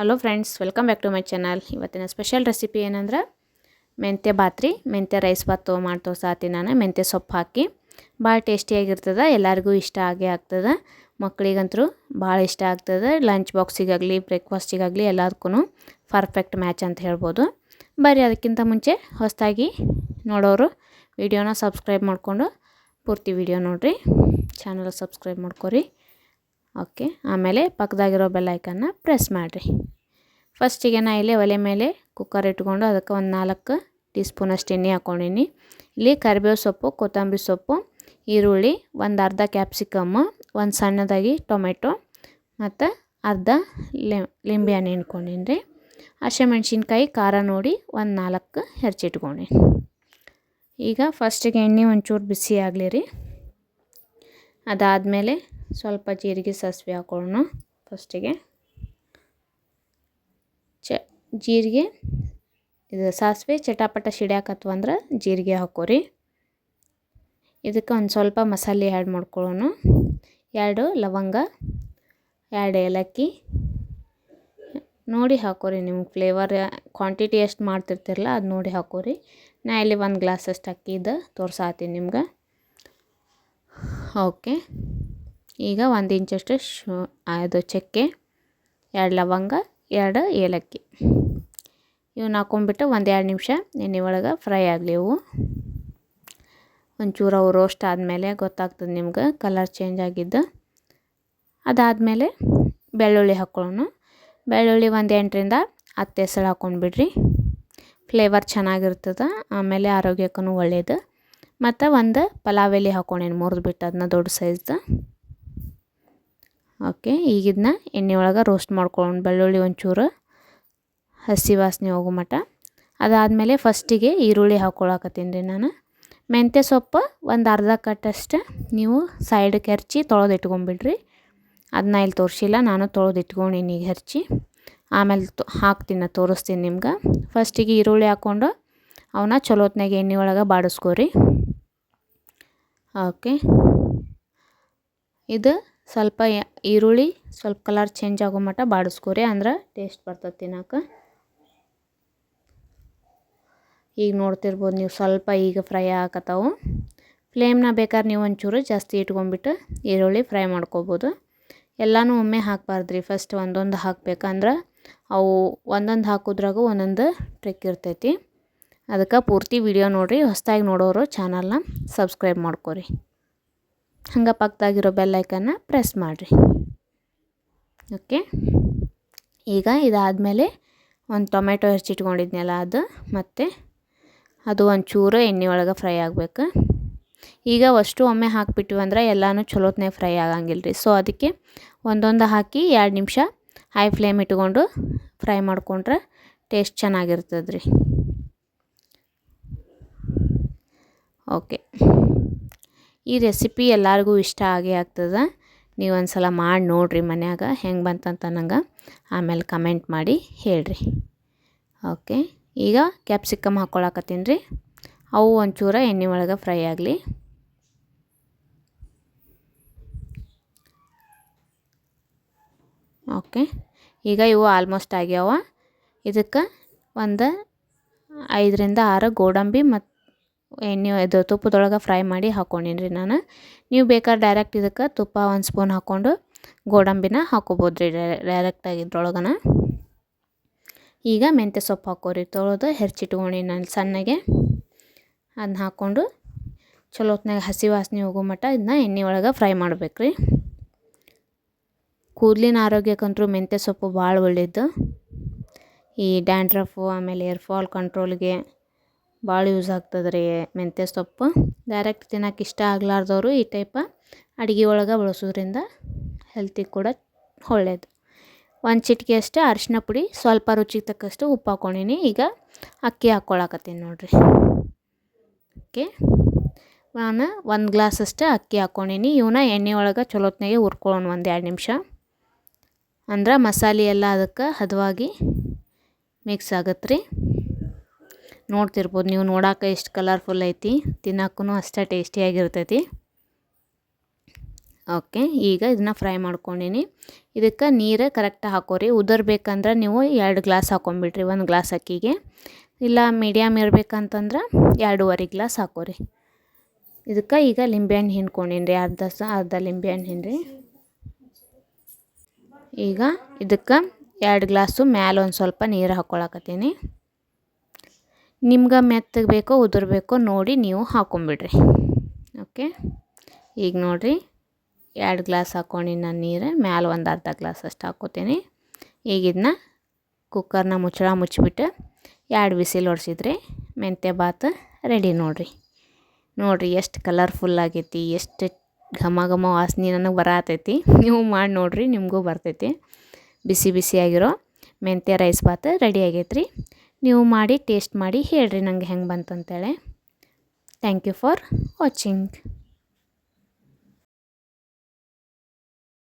Hello friends, welcome back to my channel. ಇವತ್ತಿನ special recipe ಏನಂದ್ರೆ, ಮೆಂತ್ಯ ಬಾತ್ರಿ, ಮೆಂತ್ಯ ರೈಸ್ ಬಾತ್ ಮಾಡ್ತೋ ತೋರ್ಸಾತಿ ನಾನು. ಮೆಂತ್ಯ ಸೊಪ್ಪು ಹಾಕಿ ಭಾಳ ಟೇಸ್ಟಿಯಾಗಿರ್ತದೆ ಎಲ್ಲರಿಗೂ ಇಷ್ಟ ಆಗೇ ಆಗ್ತದೆ. ಮಕ್ಕಳಿಗಂತೂ ಭಾಳ ಇಷ್ಟ ಆಗ್ತದೆ. ಲಂಚ್ ಬಾಕ್ಸಿಗಾಗಲಿ, ಬ್ರೇಕ್ಫಾಸ್ಟಿಗಾಗಲಿ ಎಲ್ಲದಕ್ಕೂ ಪರ್ಫೆಕ್ಟ್ ಮ್ಯಾಚ್ ಅಂತ ಹೇಳ್ಬೋದು. ಬರೀ ಅದಕ್ಕಿಂತ ಮುಂಚೆ ಹೊಸದಾಗಿ ನೋಡೋರು ವಿಡಿಯೋನ ಸಬ್ಸ್ಕ್ರೈಬ್ ಮಾಡಿಕೊಂಡು ಪೂರ್ತಿ ವಿಡಿಯೋ ನೋಡಿರಿ. ಚಾನಲ್ ಸಬ್ಸ್ಕ್ರೈಬ್ ಮಾಡ್ಕೊರಿ. ಓಕೆ, ಆಮೇಲೆ ಪಕ್ಕದಾಗಿರೋ ಬೆಲ್ ಐಕನ್ನ ಪ್ರೆಸ್ ಮಾಡಿರಿ. ಫಸ್ಟಿಗೆ ನಾ ಇಲ್ಲಿ ಒಲೆ ಮೇಲೆ ಕುಕ್ಕರ್ ಇಟ್ಕೊಂಡು ಅದಕ್ಕೆ ಒಂದು ನಾಲ್ಕು ಟೀ ಸ್ಪೂನಷ್ಟು ಎಣ್ಣೆ ಹಾಕೊಂಡಿನಿ. ಇಲ್ಲಿ ಕರಿಬೇವು ಸೊಪ್ಪು, ಕೊತ್ತಂಬರಿ ಸೊಪ್ಪು, ಈರುಳ್ಳಿ, ಒಂದು ಅರ್ಧ ಕ್ಯಾಪ್ಸಿಕಮ್ ಒಂದು ಸಣ್ಣದಾಗಿ ಟೊಮೆಟೊ, ಮತ್ತು ಅರ್ಧ ಲಿಂಬೆ ಹಣ್ಣು ಹಿಂಡ್ಕೊಂಡಿನಿ ರೀ ಹಸಿಮೆಣ್ಸಿನ್ಕಾಯಿ ಖಾರ ನೋಡಿ ಒಂದು ನಾಲ್ಕು ಹೆರ್ಚಿಟ್ಕೊಂಡಿ ಈಗ ಫಸ್ಟಿಗೆ ಎಣ್ಣೆ ಒಂಚೂರು ಬಿಸಿ ಆಗಲಿ ರೀ. ಅದಾದಮೇಲೆ ಸ್ವಲ್ಪ ಜೀರಿಗೆ ಸಾಸಿವೆ ಹಾಕೊಳ್ಳೋಣ ಫಸ್ಟಿಗೆ. ಚ ಜೀರಿಗೆ, ಇದು ಸಾಸಿವೆ ಚಟಾಪಟ ಸಿಡ್ಯಾಕತ್ವ ಅಂದ್ರೆ ಜೀರಿಗೆ ಹಾಕೋರಿ. ಇದಕ್ಕೆ ಒಂದು ಸ್ವಲ್ಪ ಮಸಾಲೆ ಆ್ಯಡ್ ಮಾಡ್ಕೊಳ್ಳೋಣ. ಎರಡು ಲವಂಗ, ಎರಡು ಏಲಕ್ಕಿ. ನೋಡಿ ಹಾಕೋರಿ ನಿಮ್ಗೆ ಫ್ಲೇವರ್ ಕ್ವಾಂಟಿಟಿ ಎಷ್ಟು ಮಾಡ್ತಿರ್ತಿರಲ್ಲ ಅದು ನೋಡಿ ಹಾಕೋರಿ. ನಾ ಇಲ್ಲಿ ಒಂದು ಗ್ಲಾಸ್ ಅಷ್ಟು ಇದು ತೋರ್ಸಾತೀನಿ ನಿಮ್ಗೆ. ಓಕೆ ಈಗ ಒಂದು ಇಂಚಷ್ಟು ಶು ಅದು ಚಕ್ಕೆ, ಎರಡು ಲವಂಗ, ಎರಡು ಏಲಕ್ಕಿ. ಇವನ್ನ ಹಾಕೊಂಡ್ಬಿಟ್ಟು ಒಂದು ಎರಡು ನಿಮಿಷ ಎಣ್ಣೆ ಒಳಗೆ ಫ್ರೈ ಆಗಲಿ ಇವು. ಒಂಚೂರು ಅವು ರೋಸ್ಟ್ ಆದಮೇಲೆ ಗೊತ್ತಾಗ್ತದೆ ನಿಮ್ಗೆ ಕಲರ್ ಚೇಂಜ್ ಆಗಿದ್ದು. ಅದಾದಮೇಲೆ ಬೆಳ್ಳುಳ್ಳಿ ಹಾಕ್ಕೊಳ್ಳೋಣ ಬೆಳ್ಳುಳ್ಳಿ ಒಂದು ಎಂಟರಿಂದ ಹತ್ತು ಹೆಸಳು ಹಾಕ್ಕೊಂಡ್ಬಿಡ್ರಿ ಫ್ಲೇವರ್ ಚೆನ್ನಾಗಿರ್ತದೆ, ಆಮೇಲೆ ಆರೋಗ್ಯಕ್ಕೂ ಒಳ್ಳೆಯದು ಮತ್ತು ಒಂದು ಪಲಾವ್ ಎಲೆ ಮುರಿದು ಬಿಟ್ಟು ಅದನ್ನ ದೊಡ್ಡ ಸೈಜ್ದು ಓಕೆ ಈಗ ಇದನ್ನ ಎಣ್ಣೆ ಒಳಗೆ ರೋಸ್ಟ್ ಮಾಡ್ಕೊಂಡು ಬೆಳ್ಳುಳ್ಳಿ ಒಂಚೂರು, ಹಸಿ ವಾಸನೆ ಹೋಗೋ ಮಟ್ಟ ಅದಾದಮೇಲೆ ಫಸ್ಟಿಗೆ ಈರುಳ್ಳಿ ಹಾಕ್ಕೊಳಕತ್ತೀನಿ ರೀ ನಾನು. ಮೆಂತ್ಯ ಸೊಪ್ಪು ಒಂದು ಅರ್ಧ ಕಟ್ಟಷ್ಟು ನೀವು ಸೈಡ್ಗೆ ಹೆರ್ಚಿ ತೊಳೆದು ಇಟ್ಕೊಂಬಿಡ್ರಿ. ಅದನ್ನ ಇಲ್ಲಿ ತೋರಿಸಿಲ್ಲ, ನಾನು ತೊಳೆದು ಇಟ್ಕೊಂಡೀನಿ ಈಗ ಹೆರ್ಚಿ. ಆಮೇಲೆ ತೊ, ಹಾಕ್ತೀನಿ ತೋರಿಸ್ತೀನಿ ನಿಮ್ಗೆ. ಫಸ್ಟಿಗೆ ಈರುಳ್ಳಿ ಹಾಕ್ಕೊಂಡು ಅವನ್ನ ಚಲೋತ್ನಾಗ ಎಣ್ಣೆ ಒಳಗೆ ಬಾಡಿಸ್ಕೋರಿ. ಓಕೆ, ಇದು ಸ್ವಲ್ಪ ಈರುಳ್ಳಿ ಸ್ವಲ್ಪ ಕಲರ್ ಚೇಂಜ್ ಆಗೋ ಮಟ್ಟ ಬಾಡಿಸ್ಕೋರಿ ಅಂದ್ರೆ ಟೇಸ್ಟ್ ಬರ್ತದೆ ತಿನ್ನೋಕೆ. ಈಗ ನೋಡ್ತಿರ್ಬೋದು ನೀವು ಸ್ವಲ್ಪ ಈಗ ಫ್ರೈ ಆಗತ್ತಾವು ಫ್ಲೇಮ್ನ ಬೇಕಾದ್ರೆ ನೀವು ಒಂಚೂರು ಜಾಸ್ತಿ ಇಟ್ಕೊಂಡ್ಬಿಟ್ಟು ಈರುಳ್ಳಿ ಫ್ರೈ ಮಾಡ್ಕೋಬೋದು. ಎಲ್ಲನೂ ಒಮ್ಮೆ ಹಾಕಬಾರ್ದ್ರಿ. ಫಸ್ಟ್ ಒಂದೊಂದು ಹಾಕ್ಬೇಕಂದ್ರೆ ಅವು ಒಂದೊಂದು ಹಾಕೋದ್ರಾಗ ಒಂದೊಂದು ಟ್ರಿಕ್ ಇರ್ತೈತಿ. ಅದಕ್ಕೆ ಪೂರ್ತಿ ವಿಡಿಯೋ ನೋಡಿರಿ. ಹೊಸದಾಗಿ ನೋಡೋರು ಚಾನಲ್ನ ಸಬ್ಸ್ಕ್ರೈಬ್ ಮಾಡ್ಕೊರಿ. ಹಂಗೆ ಪಕ್ಕದಾಗಿರೋ ಬೆಲ್ಲೈಕನ್ನ ಪ್ರೆಸ್ ಮಾಡಿರಿ. ಓಕೆ ಈಗ ಇದಾದಮೇಲೆ ಒಂದು ಟೊಮೆಟೊ ಹೆಚ್ಚಿಟ್ಕೊಂಡಿದ್ನಲ್ಲ ಅದು, ಮತ್ತು ಅದು ಒಂಚೂರು ಎಣ್ಣೆ ಒಳಗೆ ಫ್ರೈ ಆಗಬೇಕು. ಈಗ ಅಷ್ಟು ಒಮ್ಮೆ ಹಾಕಿಬಿಟ್ವಿ ಅಂದ್ರೆ ಎಲ್ಲನೂ ಚಲೋತ್ನೇ ಫ್ರೈ ಆಗಂಗಿಲ್ಲ ರೀ ಸೊ ಅದಕ್ಕೆ ಒಂದೊಂದು ಹಾಕಿ ಎರಡು ನಿಮಿಷ ಹೈ ಫ್ಲೇಮ್ ಇಟ್ಕೊಂಡು ಫ್ರೈ ಮಾಡ್ಕೊಂಡ್ರೆ ಟೇಸ್ಟ್ ಚೆನ್ನಾಗಿರ್ತದೆ ರೀ ಓಕೆ ಈ ರೆಸಿಪಿ ಎಲ್ಲರಿಗೂ ಇಷ್ಟ ಆಗೇ ಆಗ್ತದೆ. ನೀವು ಒಂದು ಸಲ ಮಾಡಿ ನೋಡಿರಿ ಮನ್ಯಾಗ ಹೆಂಗೆ ಬಂತಂತ ನಂಗೆ. ಆಮೇಲೆ ಕಮೆಂಟ್ ಮಾಡಿ ಹೇಳ್ರಿ. ಓಕೆ ಈಗ ಕ್ಯಾಪ್ಸಿಕಮ್ ಹಾಕ್ಕೊಳಕತ್ತೀನಿ ರೀ. ಅವು ಒಂಚೂರ ಎಣ್ಣೆ ಒಳಗೆ ಫ್ರೈ ಆಗಲಿ. ಓಕೆ ಈಗ ಇವು ಆಲ್ಮೋಸ್ಟ್ ಆಗ್ಯಾವ. ಇದಕ್ಕೆ ಒಂದು ಐದರಿಂದ ಆರು ಗೋಡಂಬಿ ಮತ್ತು ಎಣ್ಣೆ ಇದು ತುಪ್ಪದೊಳಗೆ ಫ್ರೈ ಮಾಡಿ ಹಾಕ್ಕೊಂಡೀನಿ ರೀ ನಾನು. ನೀವು ಬೇಕಾದ್ರೆ ಡೈರೆಕ್ಟ್ ಇದಕ್ಕೆ ತುಪ್ಪ ಒಂದು ಸ್ಪೂನ್ ಹಾಕ್ಕೊಂಡು ಗೋಡಂಬಿನ ಹಾಕೋಬೋದು ರೀ ಡೈರೆಕ್ಟಾಗಿ ಇದ್ರೊಳಗನ. ಈಗ ಮೆಂತ್ಯ ಸೊಪ್ಪು ಹಾಕೋರಿ, ತೊಳೆದು ಹೆರ್ಚಿಟ್ಕೊಂಡು ನಾನು ಸಣ್ಣಗೆ. ಅದನ್ನ ಹಾಕ್ಕೊಂಡು ಚಲೋ ಹೊತ್ನಾಗ ಹಸಿ ವಾಸನೆ ಹೋಗೋ ಮಟ್ಟ ಇದನ್ನ ಎಣ್ಣೆ ಒಳಗೆ ಫ್ರೈ ಮಾಡ್ಬೇಕು ರೀ ಕೂದಲಿನ ಆರೋಗ್ಯಕ್ಕಂತೂ ಮೆಂತ್ಯ ಸೊಪ್ಪು ಭಾಳ ಒಳ್ಳೆಯದು ಈ ಡ್ಯಾಂಡ್ರಫು, ಆಮೇಲೆ ಏರ್ಫಾಲ್ ಕಂಟ್ರೋಲ್ಗೆ ಭಾಳ ಯೂಸ್ ಆಗ್ತದೆ ರೀ ಮೆಂತ್ಯ ಸೊಪ್ಪು. ಡೈರೆಕ್ಟ್ ತಿನ್ನೋಕೆ ಇಷ್ಟ ಆಗ್ಲಾರ್ದವರು ಈ ಟೈಪ ಅಡುಗೆ ಒಳಗೆ ಬಳಸೋದ್ರಿಂದ ಹೆಲ್ತಿಗೆ ಕೂಡ ಒಳ್ಳೆಯದು ಒಂದು ಚಿಟಿಕೆ ಅಷ್ಟು ಅರಿಶಿನ ಪುಡಿ, ಸ್ವಲ್ಪ ರುಚಿಗೆ ತಕ್ಕಷ್ಟು ಉಪ್ಪು ಹಾಕ್ಕೊಂಡಿನಿ ಈಗ ಅಕ್ಕಿ ಹಾಕ್ಕೊಳಕತ್ತೀನಿ ನೋಡಿರಿ. ಓಕೆ. ನಾನು ಒಂದು ಗ್ಲಾಸಷ್ಟು ಅಕ್ಕಿ ಹಾಕ್ಕೊಂಡಿನಿ ಇವನ್ನ ಎಣ್ಣೆ ಒಳಗೆ ಚಲೋತ್ನಾಗೆ ಹುರ್ಕೊಳ್ಳೋಣ ಒಂದು ಎರಡು ನಿಮಿಷ. ಅಂದ್ರೆ ಮಸಾಲೆ ಎಲ್ಲ ಅದಕ್ಕೆ ಹದವಾಗಿ ಮಿಕ್ಸ್ ಆಗತ್ತೆ ರೀ ನೋಡ್ತಿರ್ಬೋದು. ನೀವು ನೋಡೋಕೆ ಎಷ್ಟು ಕಲರ್ಫುಲ್ ಐತಿ. ತಿನ್ನೋಕ್ಕೂ ಅಷ್ಟೇ ಟೇಸ್ಟಿಯಾಗಿರ್ತೈತಿ ಓಕೆ ಈಗ ಇದನ್ನ ಫ್ರೈ ಮಾಡ್ಕೊಂಡೀನಿ. ಇದಕ್ಕೆ ನೀರು ಕರೆಕ್ಟಾಗಿ ಹಾಕೋರಿ. ಉದರ್ಬೇಕಂದ್ರೆ ನೀವು ಎರಡು ಗ್ಲಾಸ್ ಹಾಕೊಂಬಿಡ್ರಿ, ಒಂದು ಗ್ಲಾಸ್ ಅಕ್ಕಿಗೆ. ಇಲ್ಲ ಮೀಡಿಯಮ್ ಇರಬೇಕಂತಂದ್ರೆ ಎರಡೂವರೆ ಗ್ಲಾಸ್ ಹಾಕೋರಿ. ಇದಕ್ಕೆ ಈಗ ಲಿಂಬೆಹಣ್ಣು ಹಿಂಡ್ಕೊಂಡಿನಿ ರೀ ಅರ್ಧ ಅರ್ಧ ಲಿಂಬೆಹಣ್ಣು ಹಿಂಡ್ರಿ. ಈಗ ಇದಕ್ಕೆ ಎರಡು ಗ್ಲಾಸು ಮ್ಯಾಲೆ ಒಂದು ಸ್ವಲ್ಪ ನೀರು ಹಾಕ್ಕೊಳಕತ್ತೀನಿ ನಿಮ್ಗೆ ಮೆತ್ತಗೆ ಬೇಕೋ ಉದುರ್ಬೇಕೋ ನೋಡಿ ನೀವು ಹಾಕೊಂಬಿಡ್ರಿ. ಓಕೆ? ಈಗ ನೋಡಿರಿ, ಎರಡು ಗ್ಲಾಸ್ ಹಾಕ್ಕೊಂಡು ನಾನು ನೀರು, ಮ್ಯಾಲೆ ಒಂದು ಅರ್ಧ ಗ್ಲಾಸ್ ಅಷ್ಟು ಹಾಕೋತೀನಿ. ಈಗ ಇದನ್ನ ಕುಕ್ಕರ್ನ ಮುಚ್ಚಳ ಮುಚ್ಚಿಬಿಟ್ಟು ಎರಡು ಬಿಸಿಲು ಹೊಡ್ಸಿದ್ರಿ ಮೆಂತ್ಯ ಬಾತ್ ರೆಡಿ ನೋಡಿರಿ. ನೋಡಿರಿ ಎಷ್ಟು ಕಲರ್ಫುಲ್ ಆಗೈತಿ, ಎಷ್ಟು ಘಮ ಘಮ ವಾಸನೆ ನನಗೆ ಬರತೈತಿ. ನೀವು ಮಾಡಿ ನೋಡಿರಿ, ನಿಮಗೂ ಬರ್ತೈತಿ. ಬಿಸಿ ಬಿಸಿಯಾಗಿರೋ ಮೆಂತ್ಯ ರೈಸ್ ಬಾತ್ ರೆಡಿ ಆಗೈತೆ ರೀ ನೀವು ಮಾಡಿ ಟೇಸ್ಟ್ ಮಾಡಿ ಹೇಳ್ರಿ ನಂಗೆ ಹೆಂಗೆ ಬಂತಂತೇಳಿ. Thank you for watching